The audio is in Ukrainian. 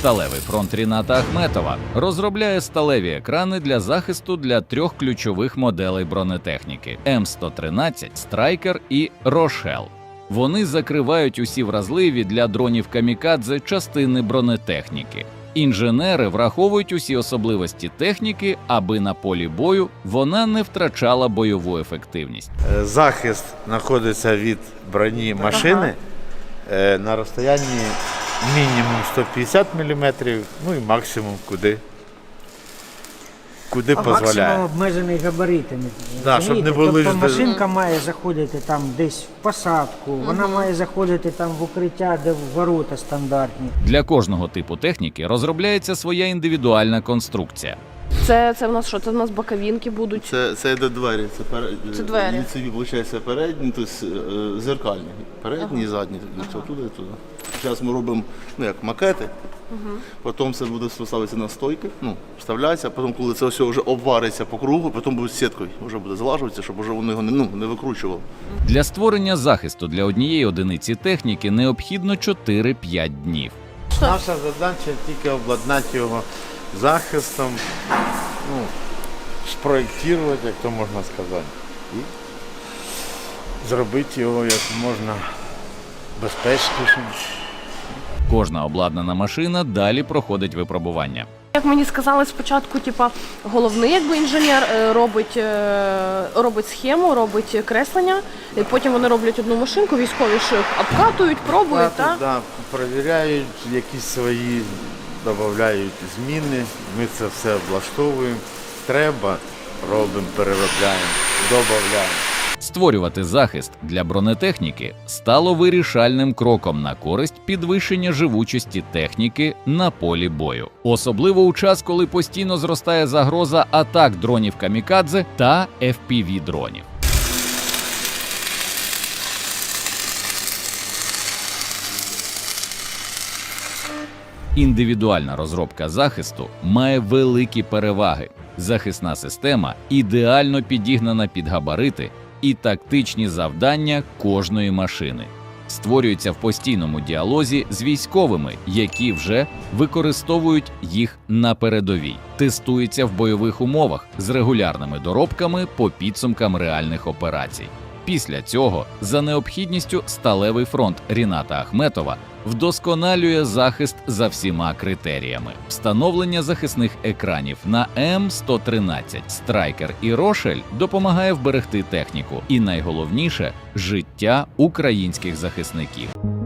Сталевий фронт Ріната Ахметова розробляє сталеві екрани для захисту для трьох ключових моделей бронетехніки: М113, Страйкер і Рошел. Вони закривають усі вразливі для дронів камікадзе частини бронетехніки. Інженери враховують усі особливості техніки, аби на полі бою вона не втрачала бойову ефективність. Е, Захист знаходиться від броні машини е, на розстоянні мінімум 150 мм, ну і максимум куди. Куди А дозволяє. максимум обмежений габаритами. Да, щоб не розумієте? були тобто ж- машинка має заходити там десь в посадку, вона має заходити там в укриття, де ворота стандартні. Для кожного типу техніки розробляється своя індивідуальна конструкція. Це, це в нас що? Це в нас боковінки будуть. Це, це йде двері, це, перед, Це двері. Ліцеві, виходить, передні, тобто зеркальні. Передні і задні, тобто туди туди. Зараз ми робимо ну, як макети, потім це буде ставитися на стойки, ну, вставляється, а потім, коли це все вже обвариться по кругу, потім буде сіткою, вже буде залажуватися, щоб вже воно його не, ну, не викручувало. Для створення захисту для однієї одиниці техніки необхідно 4-5 днів. Наша задача тільки обладнати його захистом, ну, спроєктувати, як то можна сказати. І зробити його як можна безпечнішим. Кожна обладнана машина далі проходить випробування. Як мені сказали спочатку, типа головний якби інженер е, робить, е, робить схему, робить креслення, і потім вони роблять одну машинку, військові ж обкатують, пробують, Так, так? да, перевіряють, якісь свої додають зміни. Ми це все облаштовуємо. Треба, робимо, переробляємо, додаємо. Створювати захист для бронетехніки стало вирішальним кроком на користь підвищення живучості техніки на полі бою, особливо у час, коли постійно зростає загроза атак дронів камікадзе та fpv дронів. Індивідуальна розробка захисту має великі переваги. Захисна система ідеально підігнана під габарити і тактичні завдання кожної машини. Створюється в постійному діалозі з військовими, які вже використовують їх на передовій. Тестується в бойових умовах з регулярними доробками по підсумкам реальних операцій. Після цього, за необхідністю, сталевий фронт Ріната Ахметова вдосконалює захист за всіма критеріями. Встановлення захисних екранів на М113, Страйкер і Рошель допомагає вберегти техніку, і найголовніше життя українських захисників.